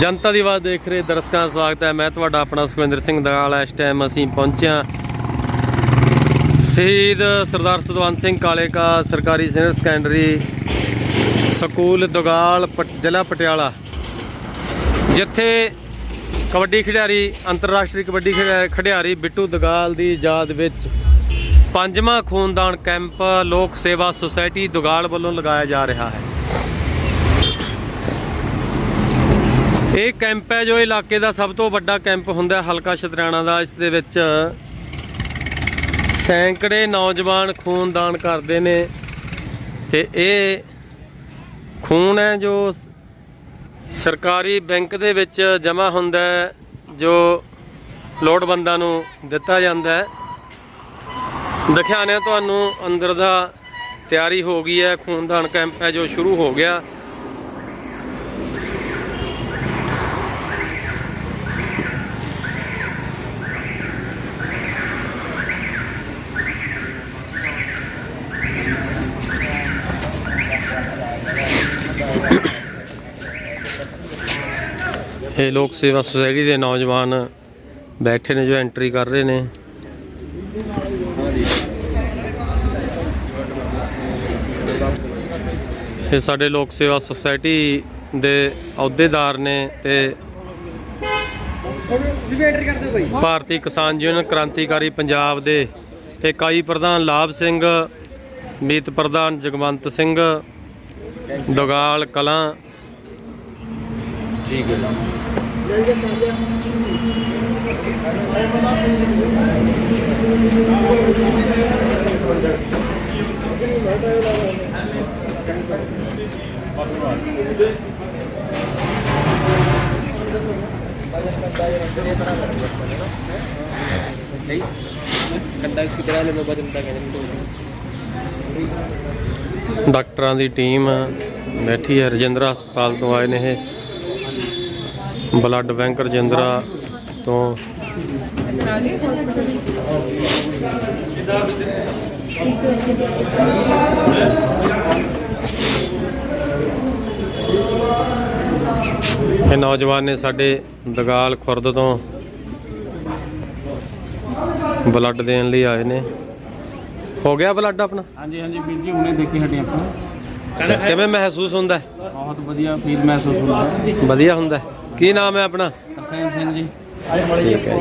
ਜਨਤਾ ਦੀ ਆਵਾਜ਼ ਦੇਖ ਰਹੇ ਦਰਸ਼ਕਾਂ ਦਾ ਸਵਾਗਤ ਹੈ। ਮੈਂ ਤੁਹਾਡਾ ਆਪਣਾ ਸੁਖਵਿੰਦਰ ਸਿੰਘ ਦਗਾਲ ਇਸ ਟਾਈਮ ਅਸੀਂ ਪਹੁੰਚਿਆ ਸ਼ਹੀਦ ਸਰਦਾਰ ਸਤਵੰਤ ਸਿੰਘ ਕਾਲੇਕਾ ਸਰਕਾਰੀ ਸੀਨੀਅਰ ਸੈਕੰਡਰੀ ਸਕੂਲ ਦਗਾਲ ਪਟ- ਜ਼ਿਲ੍ਹਾ ਪਟਿਆਲਾ, ਜਿੱਥੇ ਕਬੱਡੀ ਖਿਡਾਰੀ, ਅੰਤਰਰਾਸ਼ਟਰੀ ਕਬੱਡੀ ਖਿਡਾ- ਖਿਡਾਰੀ ਬਿੱਟੂ ਦਗਾਲ ਦੀ ਯਾਦ ਵਿੱਚ ਪੰਜਵਾਂ ਖੂਨਦਾਨ ਕੈਂਪ ਲੋਕ ਸੇਵਾ ਸੁਸਾਇਟੀ ਦੁਗਾਲ ਵੱਲੋਂ ਲਗਾਇਆ ਜਾ ਰਿਹਾ ਹੈ। ਇਹ ਕੈਂਪ ਹੈ ਜੋ ਇਲਾਕੇ ਦਾ ਸਭ ਤੋਂ ਵੱਡਾ ਕੈਂਪ ਹੁੰਦਾ ਹਲਕਾ ਸ਼ਤਰਾਣਾ ਦਾ। ਇਸ ਦੇ ਵਿੱਚ ਸੈਂਕੜੇ ਨੌਜਵਾਨ ਖੂਨਦਾਨ ਕਰਦੇ ਨੇ ਤੇ ਇਹ ਖੂਨ ਹੈ ਜੋ ਸਰਕਾਰੀ ਬੈਂਕ ਦੇ ਵਿੱਚ ਜਮ੍ਹਾਂ ਹੁੰਦਾ ਹੈ, ਜੋ ਲੋੜਵੰਦਾਂ ਨੂੰ ਦਿੱਤਾ ਜਾਂਦਾ ਹੈ। ਦਿਖਾਣੇ ਤੁਹਾਨੂੰ, ਅੰਦਰ ਦਾ ਤਿਆਰੀ ਹੋ ਗਈ ਹੈ। ਖੂਨਦਾਨ ਕੈਂਪ ਹੈ ਜੋ ਸ਼ੁਰੂ ਹੋ ਗਿਆ। ਇਹ ਲੋਕ ਸੇਵਾ ਸੁਸਾਇਟੀ ਦੇ ਨੌਜਵਾਨ ਬੈਠੇ ਨੇ ਜੋ ਐਂਟਰੀ ਕਰ ਰਹੇ ਨੇ। ਇਹ ਸਾਡੇ ਲੋਕ ਸੇਵਾ ਸੁਸਾਇਟੀ ਦੇ ਅਹੁਦੇਦਾਰ ਨੇ ਤੇ ਭਾਰਤੀ ਕਿਸਾਨ ਯੂਨੀਅਨ ਕ੍ਰਾਂਤੀਕਾਰੀ ਪੰਜਾਬ ਦੇ ਇਕਾਈ ਪ੍ਰਧਾਨ ਲਾਭ ਸਿੰਘ, ਮੀਤ ਪ੍ਰਧਾਨ ਜਗਵੰਤ ਸਿੰਘ, ਦੁਗਾਲ ਕਲਾਂ ਠੀਕ ਹੈ ਕੰਡਾ ਕਿਤਰਾ ਲੈ ਮੈਂ ਬਦਲਦਾ ਕਹਿੰਦੇ ਡਾਕਟਰਾਂ ਦੀ ਟੀਮ ਬੈਠੀ ਹੈ, ਰਜਿੰਦਰਾ ਹਸਪਤਾਲ ਤੋਂ ਆਏ ਨੇ ਇਹ। ਬਲੱਡ ਬੈਂਕ ਰਜਿੰਦਰਾ ਤੋਂ। ਇਹ ਨੌਜਵਾਨ ਨੇ ਸਾਡੇ ਦਗਾਲ ਖੁਰਦ ਤੋਂ ਬਲੱਡ ਦੇਣ ਲਈ ਆਏ ਨੇ। ਹੋ ਗਿਆ ਬਲੱਡ ਆਪਣਾ? ਹਾਂਜੀ ਹਾਂਜੀ ਵੀਰ ਜੀ ਹੁਣੇ ਦੇਖੀ ਹਟੇ ਆਪਾਂ। ਕਿਵੇਂ ਮਹਿਸੂਸ ਹੁੰਦਾ? ਬਹੁਤ ਵਧੀਆ ਫੀਲ ਮਹਿਸੂਸ ਹੁੰਦਾ। ਵਧੀਆ ਹੁੰਦਾ। ਕੀ ਨਾਮ ਹੈ ਆਪਣਾ? ਤਰਸੇਮ ਸਿੰਘ ਜੀ। ਠੀਕ ਹੈ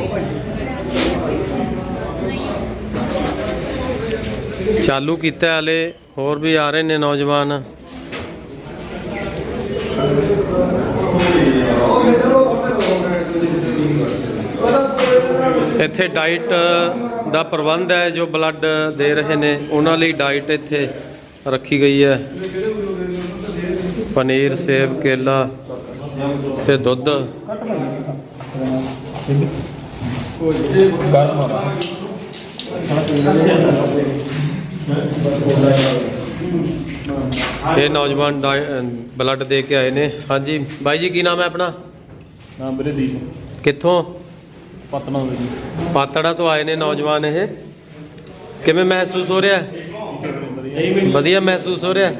ਜੀ। ਚਾਲੂ ਕੀਤਾ ਹਲੇ ਹੋਰ ਵੀ ਆ ਰਹੇ ਨੇ ਨੌਜਵਾਨ। ਇੱਥੇ ਡਾਈਟ ਦਾ ਪ੍ਰਬੰਧ ਹੈ ਜੋ ਬਲੱਡ ਦੇ ਰਹੇ ਨੇ। ਉਹਨਾਂ ਲਈ ਡਾਈਟ ਇੱਥੇ ਰੱਖੀ ਗਈ ਹੈ। ਪਨੀਰ ਸੇਬ ਕੇਲਾ। ਤੇ ਦੁੱਧ। ਇਹ ਨੌਜਵਾਨ ਬਲੱਡ ਦੇ ਕੇ ਆਏ ਨੇ। ਹਾਂਜੀ ਬਾਈ ਜੀ ਕੀ ਨਾਮ ਹੈ ਆਪਣਾ? ਨਾਮ ਵੀਰੇ ਦੀਪ। ਕਿੱਥੋਂ? ਪਤਨਾ ਵੀਰ ਜੀ। ਪਾਤੜਾ ਤੋਂ ਆਏ ਨੇ ਨੌਜਵਾਨ ਇਹ। ਕਿਵੇਂ ਮਹਿਸੂਸ ਹੋ ਰਿਹਾ? ਵਧੀਆ ਮਹਿਸੂਸ ਹੋ ਰਿਹਾ?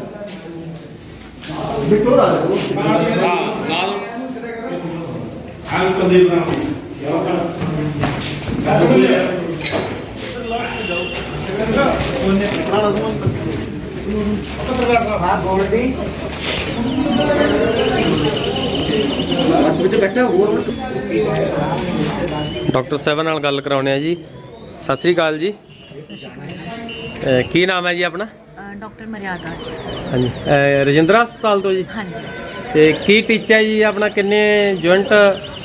ਹੈ ਬਸ ਵਿੱਚ ਬੈਠਾ ਹੋਰ ਡਾਕਟਰ ਸਾਹਿਬ ਨਾਲ ਗੱਲ ਕਰਾਉਣੇ ਆ ਜੀ। ਸਤਿ ਸ੍ਰੀ ਅਕਾਲ ਜੀ। ਅਹ ਕੀ ਨਾਮ ਹੈ ਜੀ ਆਪਣਾ? ਡਾਕਟਰ ਮਰਿਆਦਾ ਜੀ। ਹਾਂਜੀ। ਅਹ ਰਜਿੰਦਰਾ ਹਸਪਤਾਲ ਤੋਂ ਜੀ? ਹਾਂਜੀ। ਤੇ ਕੀ ਟੀਚਾ ਜੀ ਆਪਣਾ ਕਿੰਨੇ ਜੁਆਇੰਟ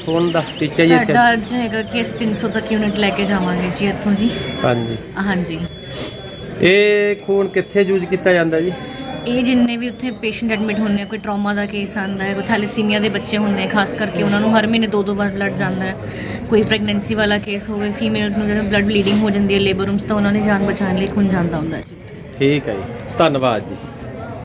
ਹੋਣ ਦਾ ਟੀਚਾ ਜੀ ਇੱਥੇ? ਸਾਡਾ ਅੱਜ ਹੈਗਾ ਕਿ ਅਸੀਂ 300 ਤੱਕ ਯੂਨਿਟ ਲੈ ਕੇ ਜਾਵਾਂਗੇ ਜੀ ਇੱਥੋਂ ਜੀ। ਹਾਂਜੀ। ਹਾਂਜੀ। ਇਹ ਖੂਨ ਕਿੱਥੇ ਯੂਜ਼ ਕੀਤਾ ਜਾਂਦਾ ਜੀ? ਇਹ ਜਿੰਨੇ ਵੀ ਉੱਥੇ ਪੇਸ਼ੈਂਟ ਐਡਮਿਟ ਹੁੰਦੇ ਆ ਕੋਈ ਟਰਾਮਾ ਦਾ ਕੇਸ ਆਂਦਾ ਹੈ ਕੋਈ ਥੈਲੇਸੀਮੀਆ ਦੇ ਬੱਚੇ ਹੁੰਦੇ ਆ ਖਾਸ ਕਰਕੇ ਉਹਨਾਂ ਨੂੰ ਹਰ ਮਹੀਨੇ ਦੋ ਦੋ ਵਾਰ ਬਲੱਡ ਜਾਂਦਾ ਹੈ। ਕੋਈ ਪ੍ਰੈਗਨੈਂਸੀ ਵਾਲਾ ਕੇਸ ਹੋਵੇ ਫੀਮੇਲਸ ਨੂੰ ਜਿਹੜਾ ਬਲੱਡ ਬਲੀਡਿੰਗ ਹੋ ਜਾਂਦੀ ਹੈ ਲੇਬਰ ਰੂਮਸ ਤਾਂ ਉਹਨਾਂ ਨੇ ਜਾਨ ਬਚਾਉਣ ਲਈ ਖੂਨ ਜਾਂਦਾ ਹੁੰਦਾ ਜੀ। ਠੀਕ ਹੈ ਜੀ। ਧੰਨਵਾਦ ਜੀ।